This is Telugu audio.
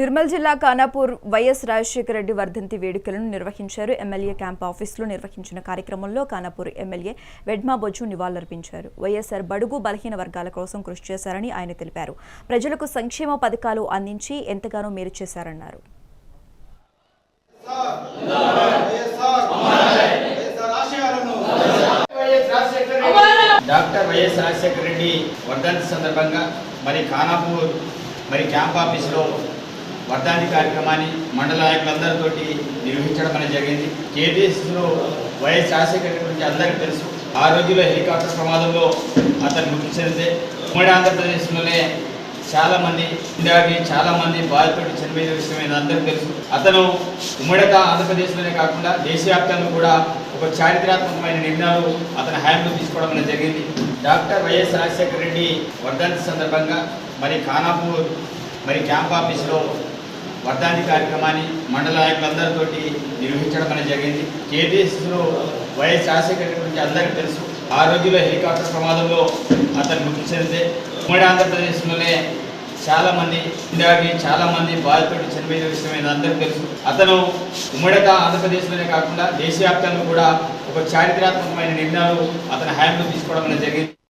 నిర్మల్ జిల్లా ఖానాపూర్ వైఎస్ రాజశేఖర రెడ్డి వర్ధంతి వేడుకలను నిర్వహించారు. ఎమ్మెల్యే క్యాంప్ ఆఫీసులో నిర్వహించిన కార్యక్రమంలో ఖానాపూర్ ఎమ్మెల్యే వెడ్మా బొజ్జు నివాళులర్పించారు. వైఎస్ఆర్ బడుగు బలహీన వర్గాల కోసం కృషి చేశారని ఆయన తెలిపారు. ప్రజలకు సంక్షేమ పథకాలు అందించి ఎంతగానో మేలు చేశారన్నారు. డాక్టర్ వైఎస్ రాజశేఖర రెడ్డి వర్ధంతి సందర్భంగా మరి ఖానాపూర్ మరి క్యాంప్ ఆఫీసులో వర్ధంతి కార్యక్రమాన్ని మండల నాయకులందరితోటి నిర్వహించడం అనేది జరిగింది. కేటీఎస్లో వైఎస్ రాజశేఖర గురించి అందరికీ తెలుసు. ఆ రోజుల్లో హెలికాప్టర్ ప్రమాదంలో అతను మృతి చెందితే ఉమ్మడి ఆంధ్రప్రదేశ్లోనే చాలామంది ఇందాకి ఇండియాకి బాధితుడు చనిపోయిన విషయం అందరికీ తెలుసు. అతను ఉమ్మడి ఆంధ్రప్రదేశ్లోనే కాకుండా దేశవ్యాప్తంగా కూడా ఒక చారిత్రాత్మకమైన నిర్ణయాలు అతని హయాంలో తీసుకోవడం అనేది జరిగింది. డాక్టర్ వైఎస్ రాజశేఖర రెడ్డి వర్ధంతి సందర్భంగా మరి ఖానాపూర్ మరి క్యాంప్ ఆఫీస్లో వర్ధంతి కార్యక్రమాన్ని మండల నాయకులందరితో నిర్వహించడం అనేది జరిగింది. కేటీఎస్లో వైఎస్ రాజశేఖర గురించి అందరికీ తెలుసు. ఆ రోజుల్లో హెలికాప్టర్ ప్రమాదంలో అతను మృతి చెందితే ఉమ్మడి ఆంధ్రప్రదేశ్లోనే చాలామంది ఇండియాకి చాలామంది బాధితుడు చనిపోయిన విషయం అందరికీ తెలుసు. అతను ఉమ్మడి ఆంధ్రప్రదేశ్లోనే కాకుండా దేశవ్యాప్తంగా కూడా ఒక చారిత్రాత్మకమైన నిర్ణయాలు అతని హయాంలో తీసుకోవడం అనేది జరిగింది.